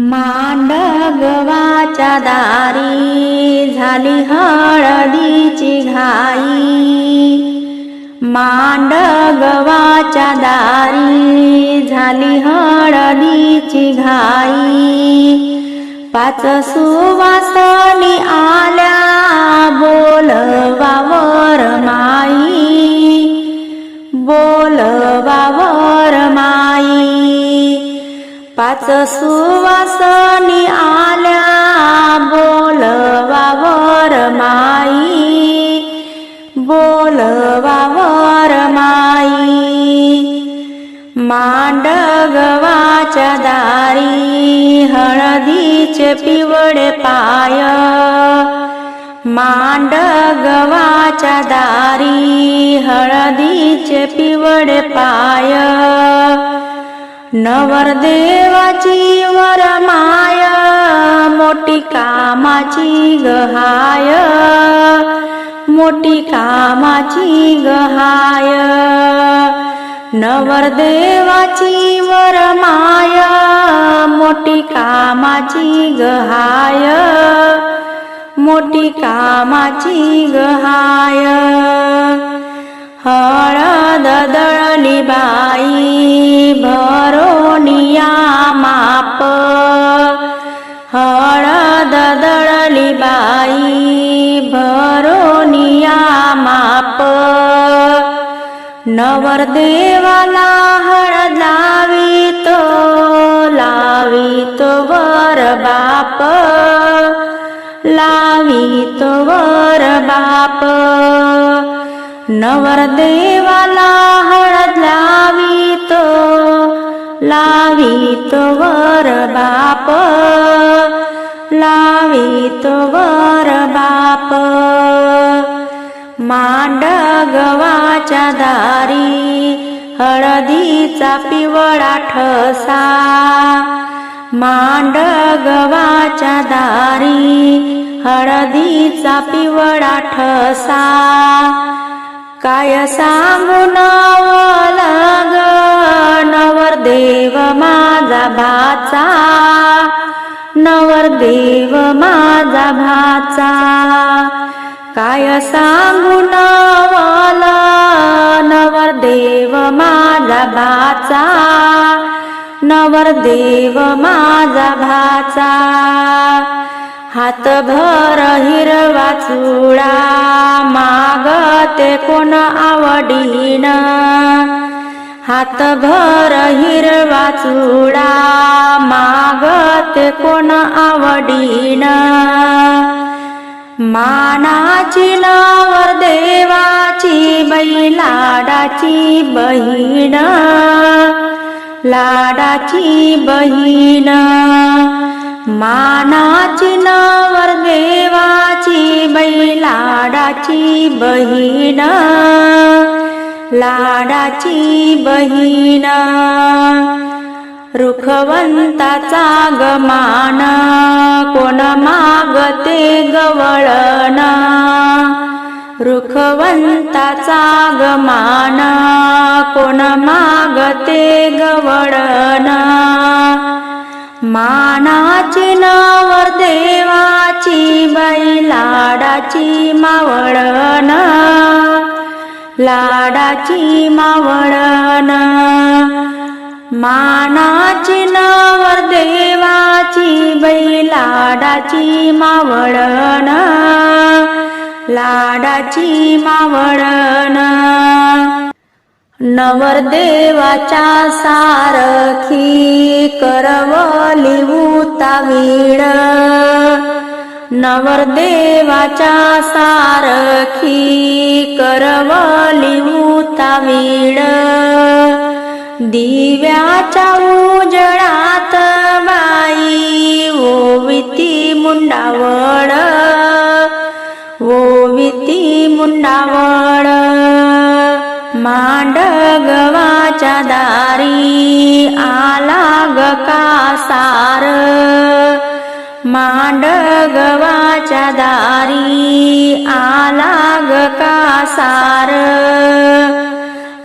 मांडगवाच्या दारी झाली हळदीची घाई. मांडगवाच्या दारी झाली हळदीची घाई. पाच सुवासनी आल्या बोलवावर माई. बोलवावर माई. पाच सुवासनी आल्या बोलवावर माई बोलवावर माई. मांडगवाच्या दारी हळदीचे पिवळे पाय. मांडगवाच्या दारी हळदीचे पिवळे पाय. नवरदेवाची वरमाय मोठी कामाची गहाय. मोठी कामाची गहाय. नवरदेवाची वरमाय मोठी कामाची गहाय. मोठी कामाची गहाय. हळद दळली बाई भरोनिया माप हळद दळली बाई भरोनिया माप नवरदेवाला हळद लावितो नवरदेवाला हळद लावितो लावितो वर बाप लावितो वर बाप. मांडगवाच्या दारी हळदीचा पिवळा ठसा. मांडगवाच्या दारी हळदीचा पिवळा ठसा. काय सांगू नवलग नवरदेव माझा भाचा. नवरदेव माझा भाचा. काय सांगू नवल नवरदेव माझा भाचा. नवरदेव माझा भाचा. हातभर हिरवा चुडा मागते कोण आवडीन. हातभर हिरवा चुडा मागते कोण आवडीन. मानाची नावर देवाची बैलाडाची बहीण. लाडाची बहीण. मानाची नवर देवाची बैलाडाची बहीण लाडाची बहीण रुखवंताचा गमान कोण मागते गवळण रुखवंताचा गमान कोण मागते गवळण. मानाची नवर देवाची बाई लाडाची मावळण. लाडाची मावळण. मानाची नवर देवाची बाई लाडाची मावळण. लाडाची मावळण. नवरदेवाच्या सारखी नवरदेवाच्या सारखी करवली उतावीळ दिव्याच्या उजळात बाई ओविती मुंडावळ ओविती मुंडावळ मांडगवाच्या दारी आला ग कासार मांडगवाच्या दारी आला ग कासार.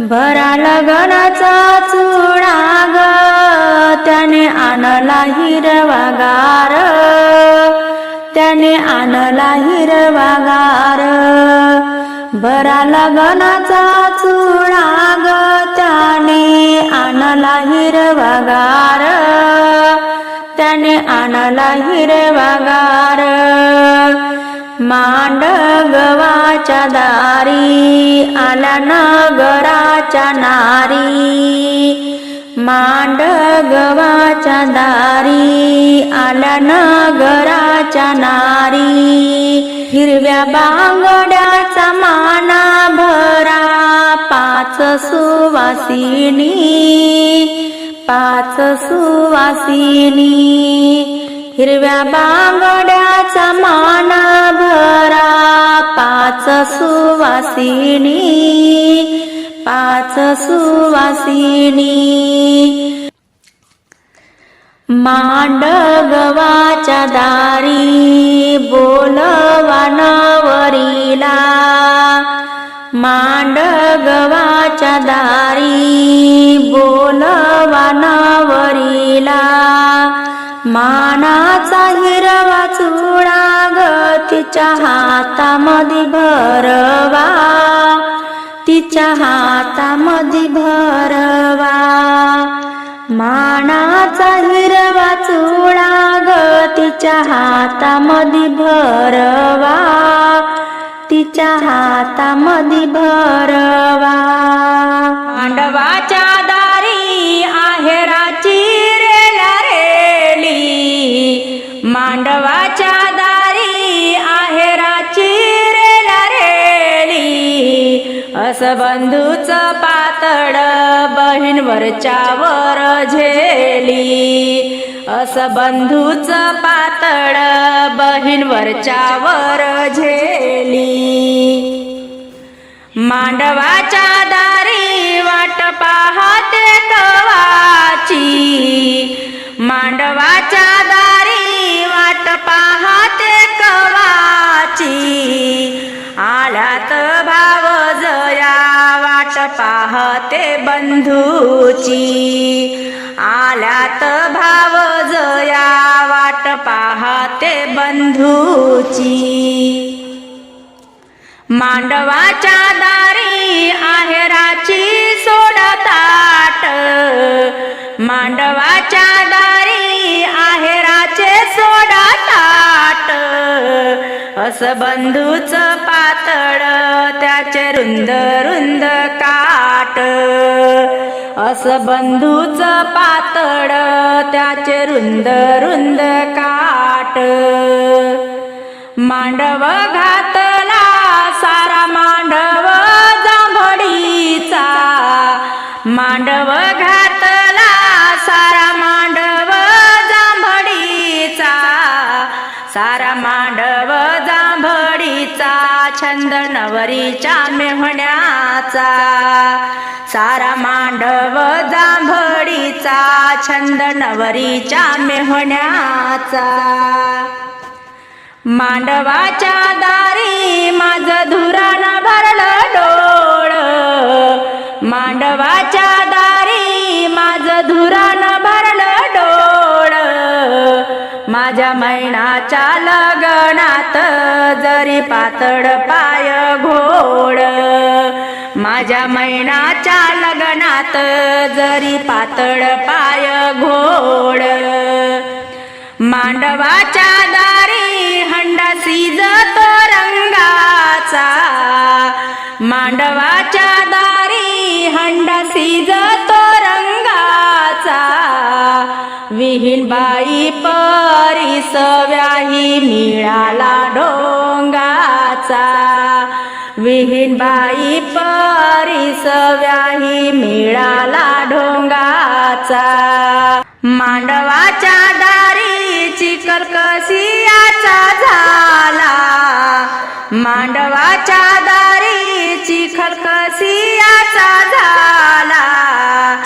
भरा लगनाचा चुडा ग त्याने आणला हिरवा गार. त्याने आणला हिरवा गार. बरा लग्नाचा चुडा ग त्याने आणला हिरवा गार. त्याने आणला हिरवा गार मांड गवाच्या दारी आला नगराच्या नारी मांड गवाच्या दारी आला नगराच्या नारी हिरव्या बांगड्याचा माना भरा पाच सुवासिनी पाच सुवासिनी हिरव्या बांगड्याचा माना भरा पाच सुवासिनी पाच सुवासिनी. मांडगवाच्या दारी बोलवा नवरीला. मांडगवाच्या दारी बोलवा नवरीला. मानाचा हिरवा चुडा ग तिच्या हातामध्ये भरवा. तिच्या हातामध्ये भरवा. मानाचा हिरवा चुडा ग तिच्या हातामध्ये भरवा. तिच्या हातामधी भरवा. मांडवाच्या दारी आहेराची रेला रेली. मांडवाच्या दारी आहेराची रेला रेली. असं बंधूच पातळ बहीणवरच्या वर झेली. असं बंधूच पातळ बहीणवरच्या वर झेली. मांडवाच्या दारी वाट पाहते कवाची. मांडवाच्या दारी वाट पाहते कवाची. आल्यात भाव जया वाट पाहते बंधूची. आल्यात भाव जया वाट पाहते बंधूची. मांडवाच्या दारी आहेराची सोडताट मांडवाच्या दारी आहेराचे सोडताट असं बंधूच पातळ त्याचे रुंद रुंद काट. असं बंधूच पातळ त्याचे रुंद रुंद काट. मांडव घातला सारा मांडव जांभडीचा मांडव घातला सारा मांडव जांभडीचा सारा मांडव जांभडीचा छंद नवरीच्या मेहण्याचा. सारा मांडव जांभळीचा छंद नवरीच्या मेहण्याचा. मांडवाच्या दारी माझ धुरान भरलं डोळ. मांडवाच्या दारी माझ धुरान भरलं डोळ. माझ्या मैनाच्या लग्नात जरी पातळ पाय घोड माझ्या मैनाच्या लग्नात जरी पातळ पाय घोड. मांडवाच्या दारी हंडा सिजतो रंगाचा. मांडवाच्या दारी हंडा सिजतो रंगाचा. विहीन बाई परी सव्याही मिळाला डोंगाचा. विहीन बाई परीस व्याही मिळाला ढोंगाचा. मांडवाच्या दारी चिकल कसियाचा झाला. मांडवाच्या दारी चिखल कसियाचा झाला.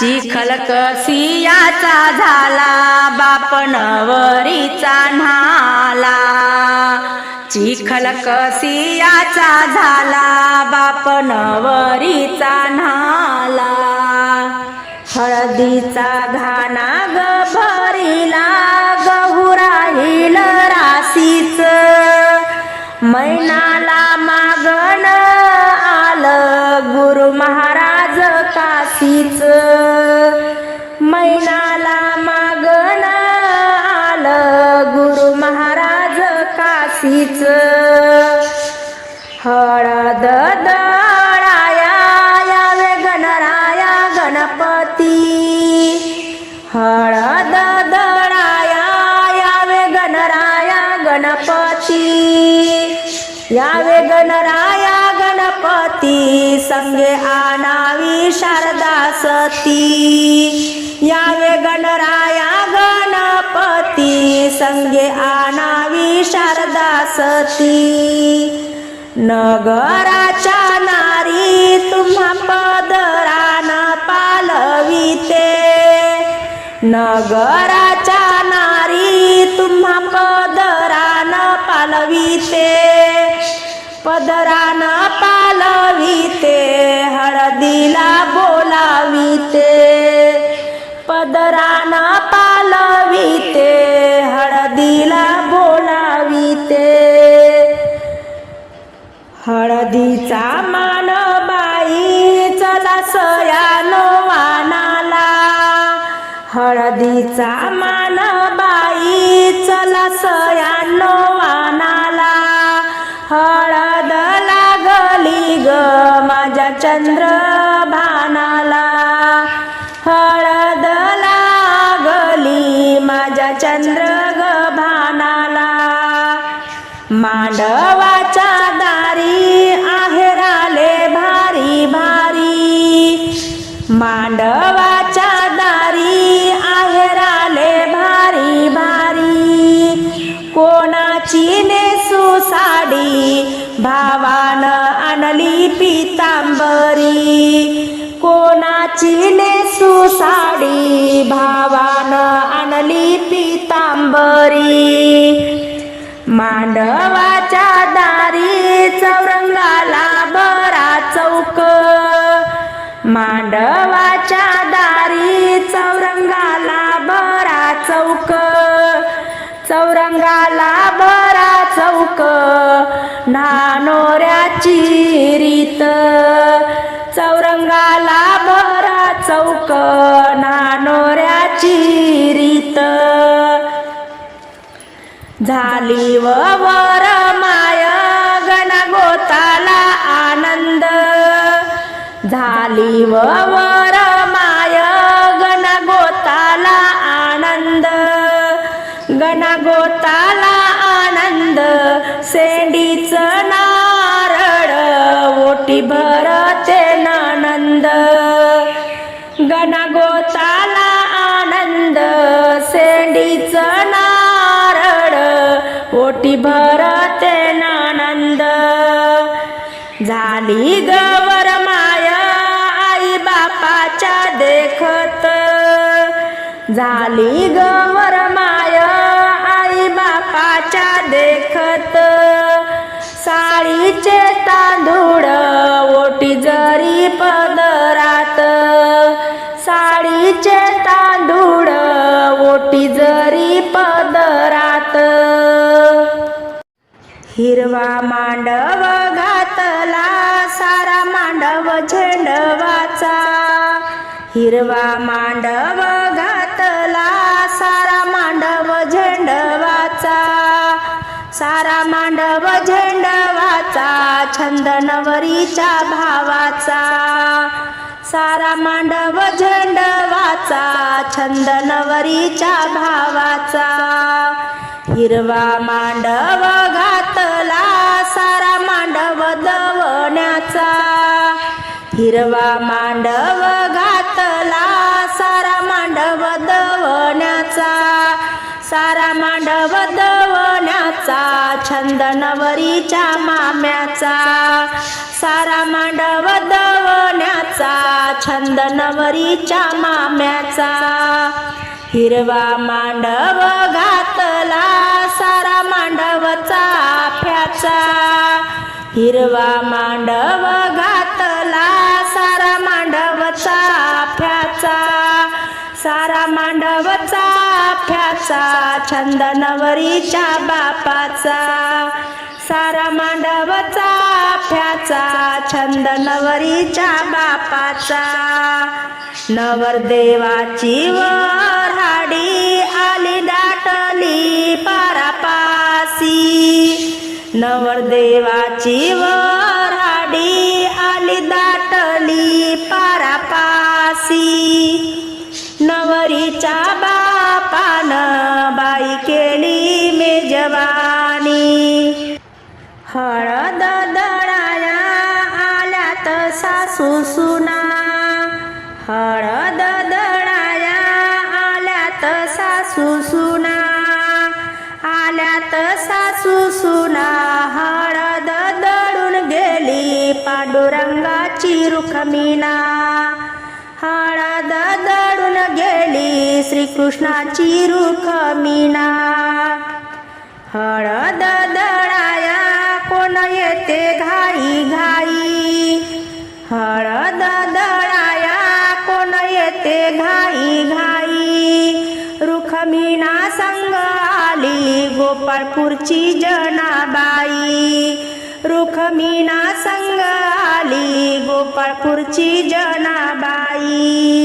चिखल कसियाचा झाला बाप नवरीचा न्हाला. चिखल कसियाचा झाला बाप नवरीचा न्हाला हळदीचा घाना ग भरीला गहू राहील राशीच. मैना यावे गणराया गणपती संगे आणावी शारदा सती. यावे गणराया गणपती संगे आणावी शारदा सती. नगराच्या नारी तुम्हा पदरान पालविते नगराच्या नारी तुम्हा पदरान पालविते पदरान पालविते हळदीला बोलाविते. पदरान पालविते हळदीला बोलाविते. हळदीचा मान बाई चला सयानो वानाला. हळदीचा मान बाई चला सयानो चंद्र भानाला हळद लागली माझ्या चंद्र ग भानाला मांडव पितांबरी कोणाची नेसू साडी? भावान आणली पितांबरी. मांडवाच्या दारी चौरंगाला बरा चौक. मांडवा झाली व झाली गवर माया आई बापाच्या देखत. झाली गवर माय आई बापाच्या देखत. साळीचे तांदूळ ओटी जरी पदरात. साडीचे तांदूळ ओटी जरी पदरात. हिरवा मांडव घातला सारा मांडव झेंडवाचा. हिरवा मांडव घातला सारा मांडव झेंडवाचा. सारा मांडव झेंडवाचा छंद नवरीच्या भावाचा. सारा मांडव झेंडवाचा छंद नवरीच्या भावाचा. हिरवा मांडव घात सारा मांडव दवण्याचा. हिरवा मांडव घातला सारा मांडव दवण्याचा. सारा मांडव दवण्याचा छंद नवरीच्या माम्याचा. सारा मांडव दवण्याचा छंद नवरीच्या माम्याचा. हिरवा मांडव घातला सारा मांडव हिरवा मांडव घातला सारा मांडवचा फ्याचा. सारा मांडवचा फ्याचा छंद नवरीच्या बापाचा. सारा मांडवचा फ्याचा छंद नवरीच्या बापाचा. नवरदेवाची वराडी आली दाटली पारापासी. नवरदेवाची वराडी आली पांडुरंगाची रुखमीना हळद दळून गेली श्रीकृष्णाची रुखमीना हळद दळाया कोण येते घाई घाई? हळद दळाया कोण येते घाई घाई? रुखमीना संग आली गोपाळपूरची जनाबाई. रुखमिना संग आली गोपाळपूरची जनाबाई.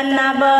आल्यात सुवासनी